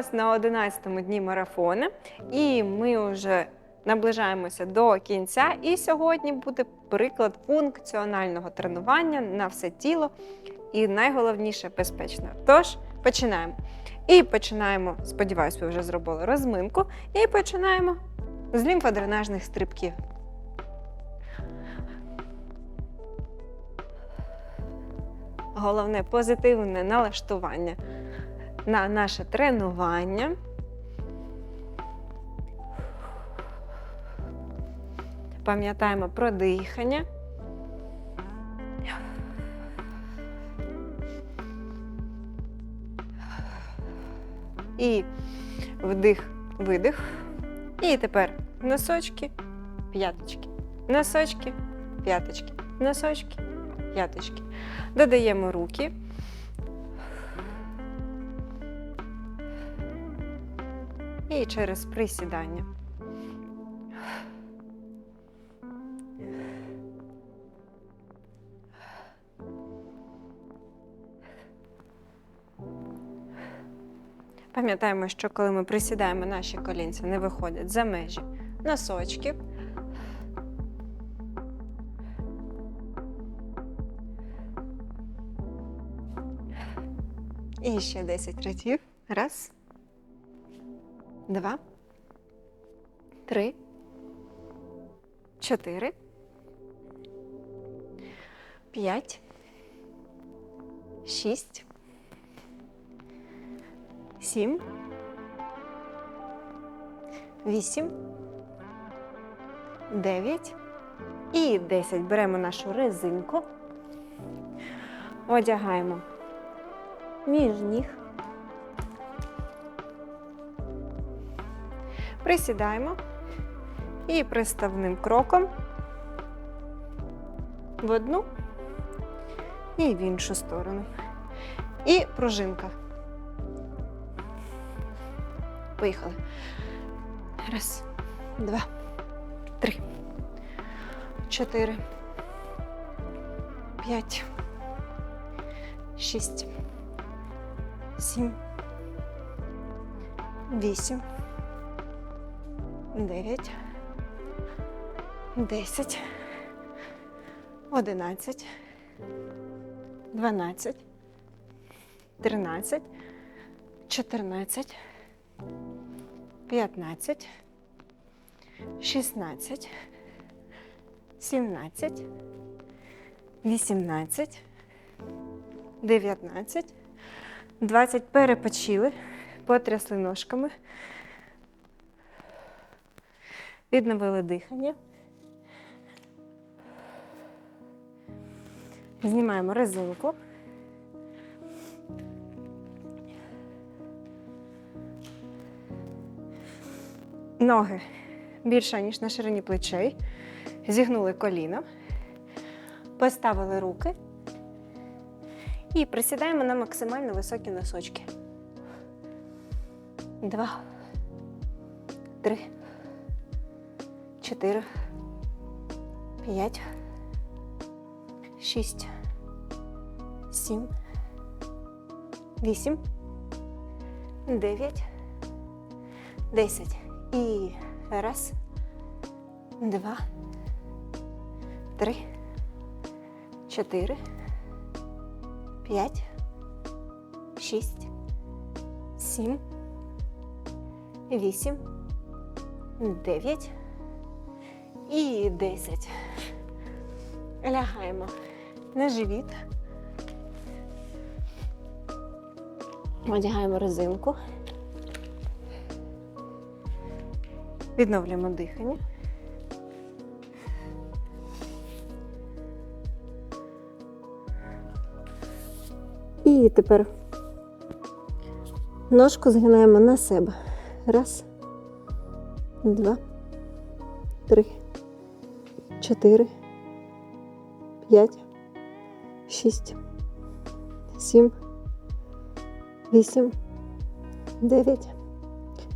Вас на 11-му дні марафону. І ми вже наближаємося до кінця. І сьогодні буде приклад функціонального тренування на все тіло. І найголовніше безпечно. Тож починаємо. І починаємо, сподіваюсь, ви вже зробили розминку. І починаємо з лімфодренажних стрибків. Головне позитивне налаштування на наше тренування. Пам'ятаємо про дихання. І вдих, видих. І тепер носочки, п'яточки, носочки, п'яточки, носочки, п'яточки. Додаємо руки. І через присідання. Пам'ятаємо, що коли ми присідаємо, наші колінці не виходять за межі носочків. І ще 10 разів. Раз. Два. Три. Чотири. П'ять. Шість. Сім. Вісім. Дев'ять. І десять. Беремо нашу резинку. Одягаємо між ніг. Присідаємо і приставним кроком в одну і в іншу сторону. І пружинка. Поїхали. Раз, два, три, чотири, п'ять, шість, сім, вісім. Дев'ять, десять, одинадцять, дванадцять, тринадцять, чотирнадцять, п'ятнадцять, шістнадцять, сімнадцять, вісімнадцять, дев'ятнадцять, двадцять. Перепочили, потрясли ножками. Відновили дихання. Знімаємо резинку. Ноги більше, ніж на ширині плечей. Зігнули коліна. Поставили руки. І присідаємо на максимально високі носочки. Два. Три чотири, п'ять, шість, сім, вісім, дев'ять, десять. І раз, два, три, чотири, п'ять, шість, сім, вісім, дев'ять. І 10. Лягаємо на живіт. Одягаємо резинку. Відновлюємо дихання. І тепер ножку згинаємо на себе. Раз, два, три чотири, п'ять, шість, сім, вісім, дев'ять,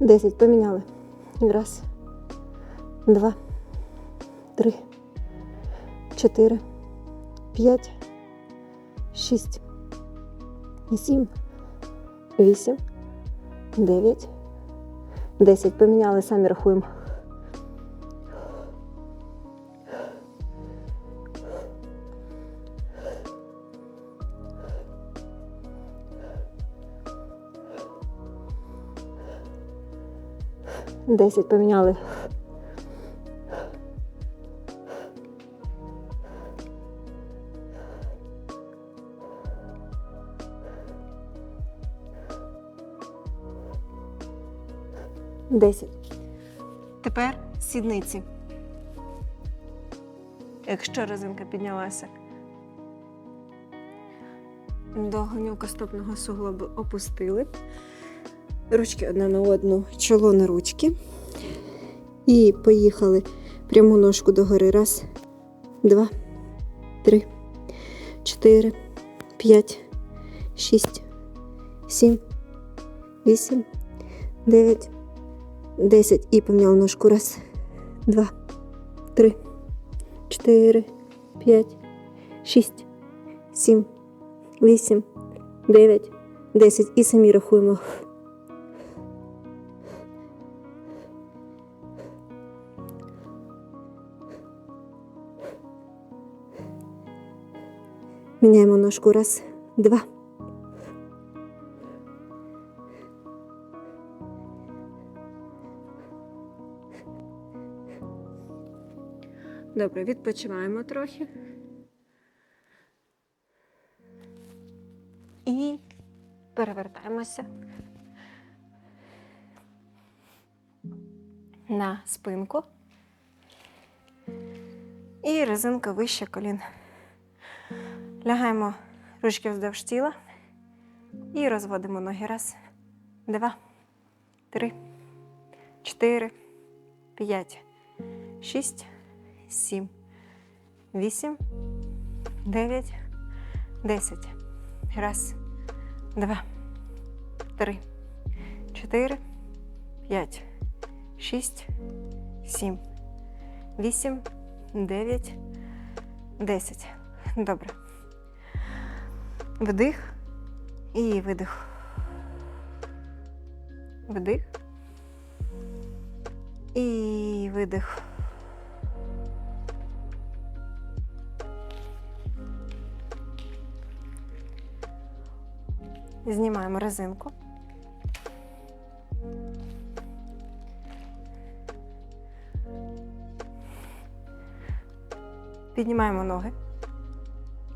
десять. Поміняли. Раз, два, три, чотири, п'ять, шість, сім, вісім, 9, 10. Поміняли, самі рахуємо. Десять поміняли. Десять. Тепер сідниці. Якщо резинка піднялася. До гонюкостопного суглобу опустили. Ручки одна на одну, чоло на ручки. І поїхали пряму ножку догори. Раз, два, три, чотири, п'ять, шість, сім, вісім, дев'ять, десять. І поміняли ножку. Раз, два, три, чотири, п'ять, шість, сім, вісім, дев'ять, десять. І самі рахуємо. Міняємо ножку. Раз, два. Добре, відпочиваємо трохи. І перевертаємося на спинку. І резинка вище колін. Лягаємо ручки вздовж тіла і розводимо ноги. Раз, два, три, чотири, п'ять, шість, сім, вісім, дев'ять, десять. Раз, два, три, чотири, п'ять, шість, сім, вісім, дев'ять, десять. Добре. Вдих і видих. Вдих. І видих. Знімаємо резинку. Піднімаємо ноги.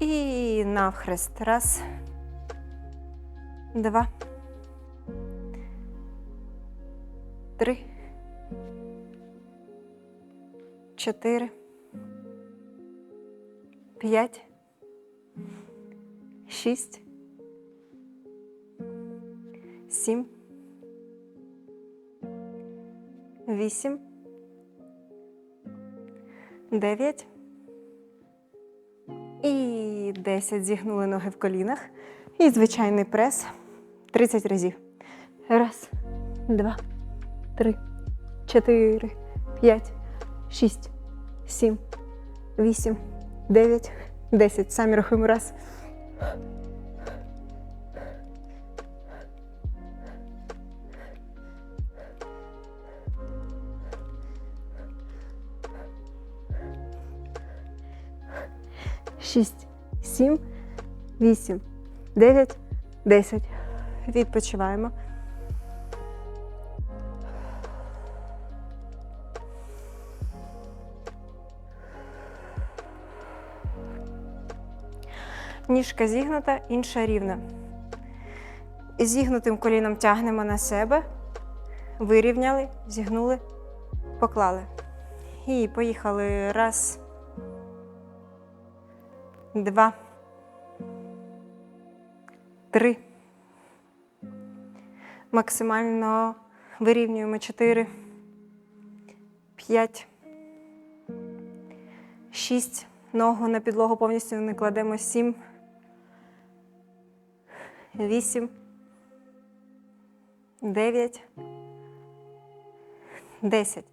І навхрест. Раз. Два. Три. Чотири. П'ять. Шість. Сім. Вісім. Дев'ять. І 10. Зігнули ноги в колінах. І звичайний прес 30 разів. Раз, два, три, чотири, п'ять, шість, сім, вісім, дев'ять, десять. Самі рахуємо раз. Шість, сім, вісім, дев'ять, десять. Відпочиваємо. Ніжка зігнута, інша рівна. Зігнутим коліном тягнемо на себе, вирівняли, зігнули, поклали. І поїхали. Раз. Два. Три. Максимально вирівнюємо чотири. П'ять. Шість. Ногу на підлогу повністю не кладемо. Сім. Вісім. Дев'ять. Десять.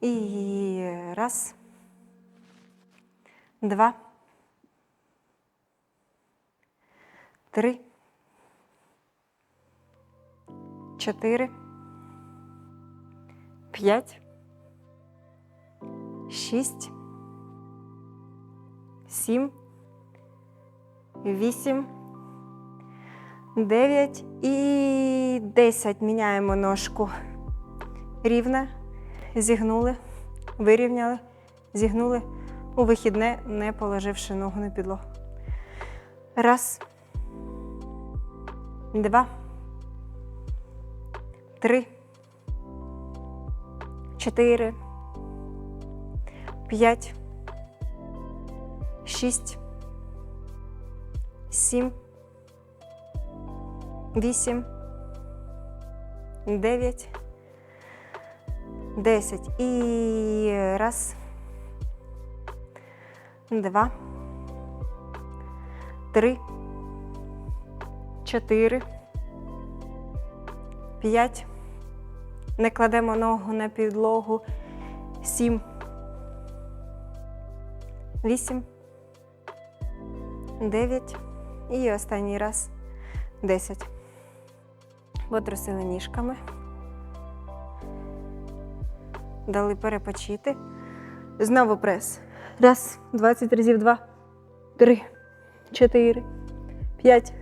І раз. Два. Три. чотири, п'ять, шість, сім, вісім, дев'ять і десять. Міняємо ножку. Рівне, зігнули, вирівняли, зігнули у вихідне, не положивши ногу на підлогу. Раз, два, три, чотири, п'ять, шість, сім, вісім, дев'ять, десять. І раз, два, три, чотири, п'ять. Не кладемо ногу на підлогу. Сім. Вісім. Дев'ять. І останній раз. Десять. Потрусили ніжками. Дали перепочити. Знову прес. Раз, двадцять разів два, три, чотири, п'ять,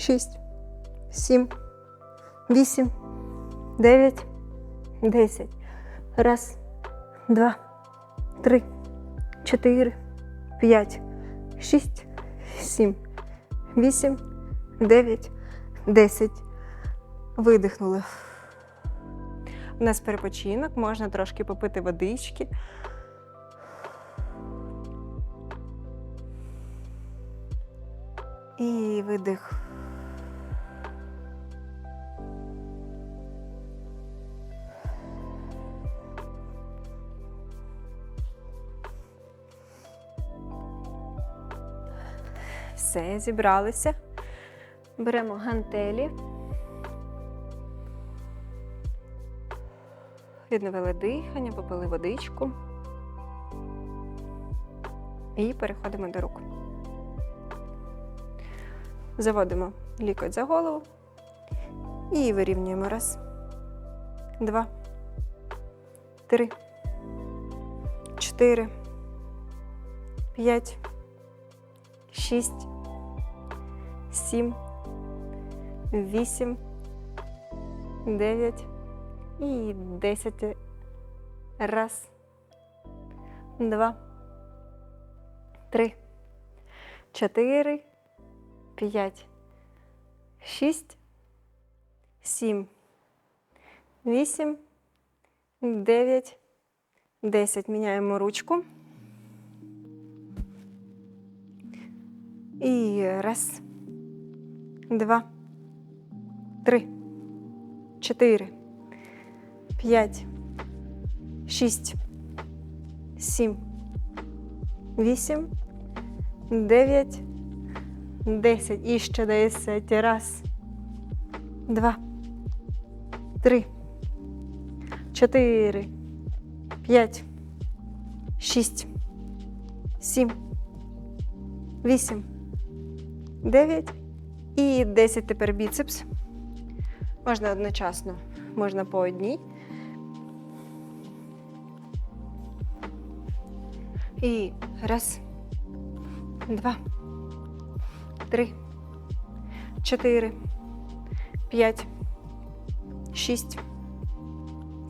шість, сім, вісім, дев'ять, десять. Раз, два, три, чотири, п'ять, шість, сім, вісім, дев'ять, десять. Видихнули. У нас перепочинок, можна трошки попити водички. І видих. Все, зібралися. Беремо гантелі. Відновили дихання, попили водичку. І переходимо до рук. Заводимо лікоть за голову і вирівнюємо. Раз, два, три, чотири, п'ять, шість, сім, вісім, дев'ять і десять. Раз, два, три, чотири, п'ять, шість, сім, вісім, дев'ять, десять. Міняємо ручку. І раз, два, три, чотири, п'ять, шість, сім, вісім, дев'ять, десять. І ще десять. Раз, два, три, чотири, п'ять, шість, сім, вісім, дев'ять і десять. Тепер біцепс. Можна одночасно, можна по одній. І раз, два, три, чотири, п'ять, шість,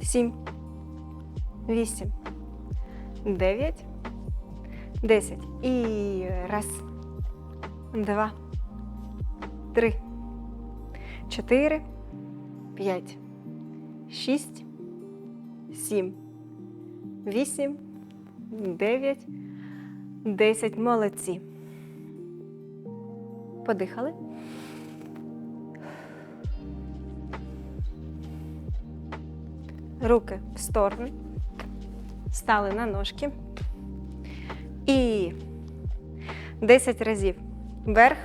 сім, вісім, дев'ять, десять. І раз, два, три, чотири, п'ять, шість, сім, вісім, дев'ять, десять. Молодці. Подихали. Руки в сторони. Стали на ножки. І 10 разів вверх,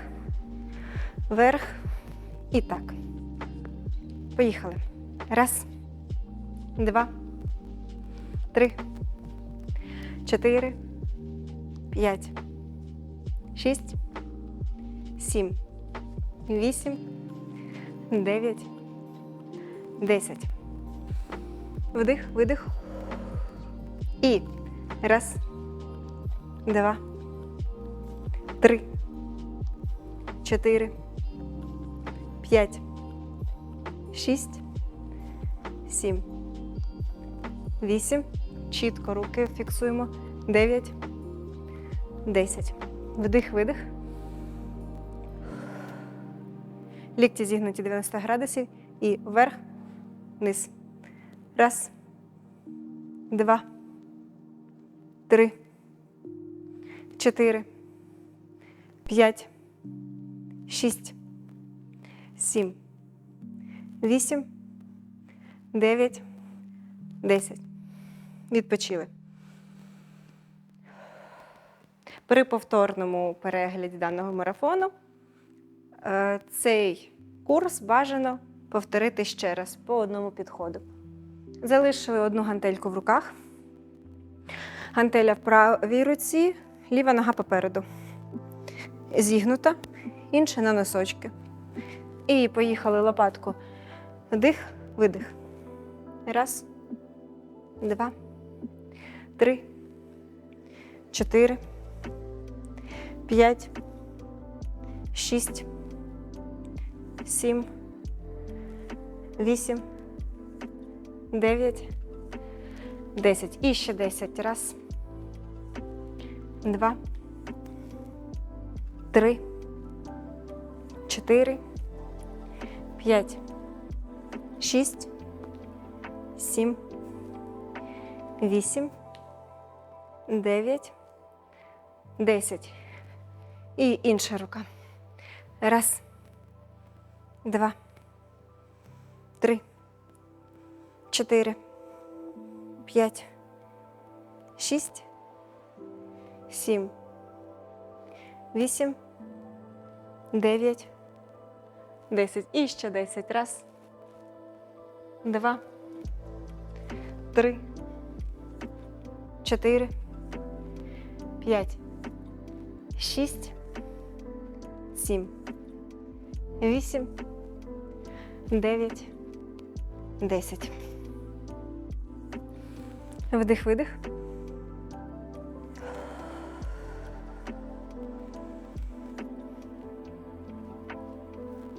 вверх. І так. Поїхали. Раз, два, три, чотири, п'ять, шість, сім, вісім, дев'ять, 10. Вдих, видих. І. Раз, два, три, чотири, п'ять, шість, сім, вісім. Чітко руки фіксуємо. Дев'ять, десять. Вдих, видих. Лікті зігнуті 90 градусів і вверх, вниз. Раз, два, три, чотири, п'ять, шість, сім, вісім, дев'ять, десять. Відпочили. При повторному перегляді даного марафону е, цей курс бажано повторити ще раз по одному підходу. Залишили одну гантельку в руках. Гантеля в правій руці, ліва нога попереду. Зігнута, інша на носочки. І поїхали лопатку. Вдих, видих. Раз, два, три, чотири, п'ять, шість, сім, вісім, дев'ять, десять. І ще десять. Раз, два, три, чотири, п'ять, шість, сім, вісім, дев'ять, десять. І інша рука. Раз, два, три, чотири, п'ять, шість, сім, вісім, дев'ять, десять. І ще десять. Раз, два, три, чотири, п'ять, шість, сім, вісім, дев'ять, десять. Вдих, видих.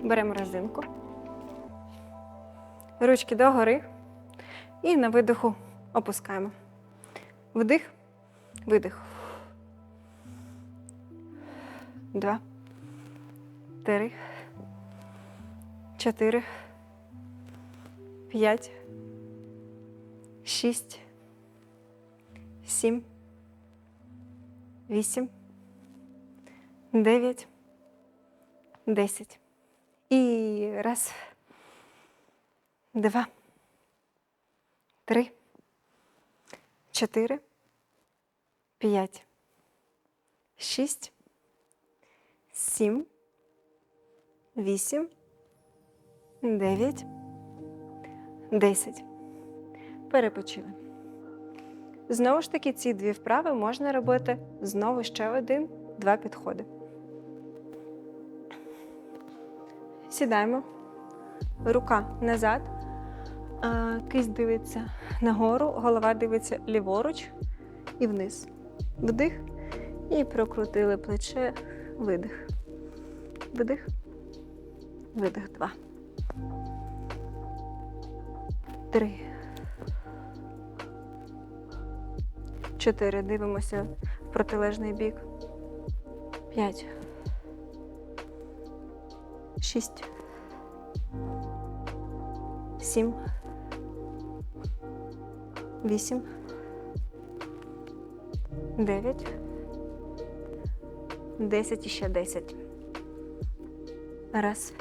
Беремо резинку. Ручки догори. І на видиху опускаємо. Вдих, видих. Два. Три. Чотири. П'ять. Шість. Сім. Вісім. Дев'ять. Десять. І раз. Два. Три. Чотири. П'ять. Шість. Сім. Вісім. Дев'ять. Десять. Перепочили. Знову ж таки, ці дві вправи можна робити знову ще один, два підходи. Сідаємо. Рука назад. Кисть дивиться нагору, голова дивиться ліворуч і вниз. Вдих. І прокрутили плече, видих. Вдих. Видих. Два. Три. Чотири. Дивимося в протилежний бік. П'ять. Шість. Сім. Вісім. Дев'ять. Десять і ще десять. Раз.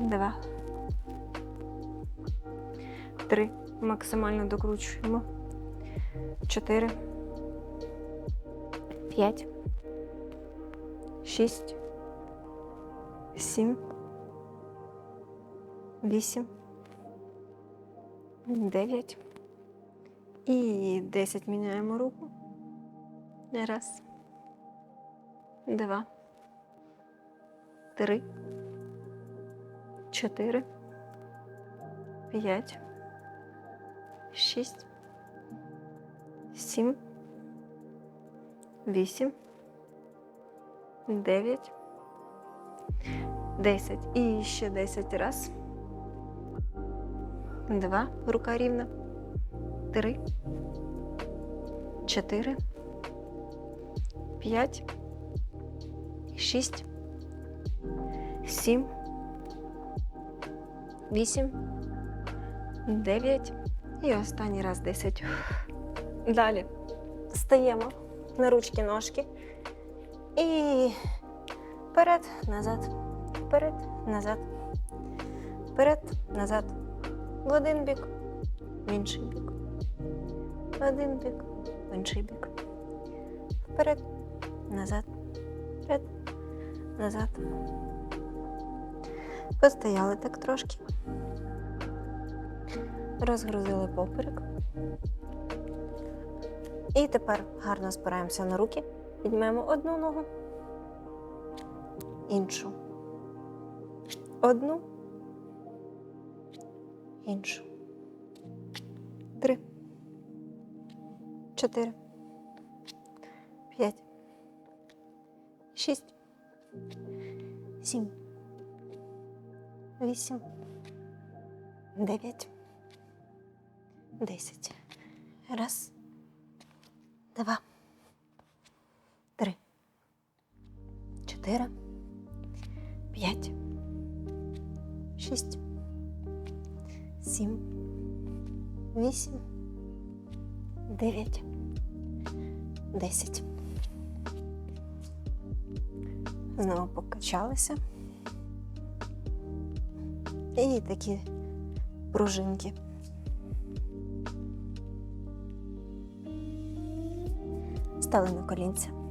Два. Три. Максимально докручуємо. Чотири. П'ять. Шість. Сім. Вісім. Дев'ять. І десять міняємо руку. Раз. Два. Три. Чотири. п'ять, шість, сім, вісім, дев'ять, десять. І ще десять раз. Два. Рука рівна. Три. Чотири. П'ять. Шість. Сім. Вісім. Дев'ять. І останній раз десять. Далі. Стаємо на ручки ножки. І вперед, назад, вперед, назад, вперед, назад. В один бік, в інший бік. В один бік, в інший бік. Вперед, назад, вперед, назад. Постояли так трошки. Розгрузили поперек. І тепер гарно спираємося на руки. Піднімаємо одну ногу, іншу. Одну, іншу. Три. Чотири. П'ять. Шість. Сім. Вісім. Дев'ять. Десять. Раз. Два. Три. Чотири. П'ять. Шість. Сім. Вісім. Дев'ять. Десять. Знову покачалися. І такі пружинки. Стали на колінця.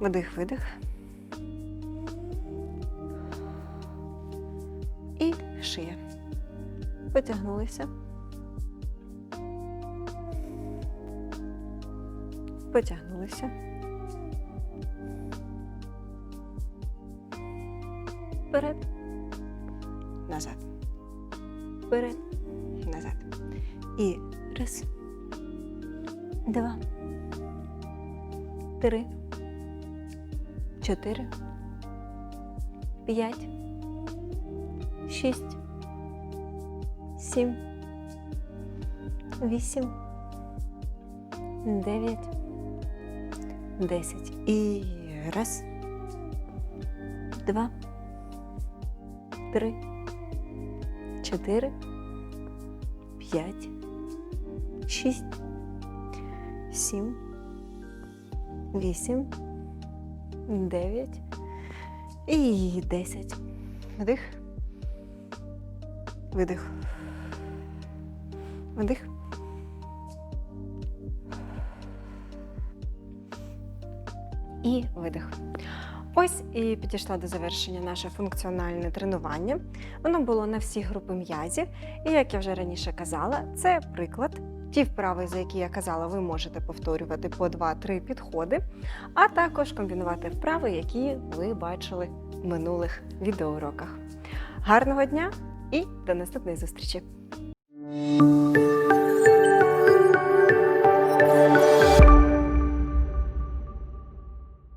Вдих, видих. І шия. Потягнулися. Потягнулися. Вперед. Назад. Вперед. Назад. І раз. Два. Три. Чотири. П'ять. Шість. Сім. Вісім. Дев'ять. Десять. І раз. Два. Три. Чотири. П'ять. Шість. Сім. Вісім. Дев'ять. І десять. Вдих. Видих. Вдих. І видих. Ось і підійшла до завершення наше функціональне тренування. Воно було на всі групи м'язів. І як я вже раніше казала, це приклад. Ті вправи, за які я казала, ви можете повторювати по 2-3 підходи, а також комбінувати вправи, які ви бачили в минулих відеоуроках. Гарного дня і до наступної зустрічі!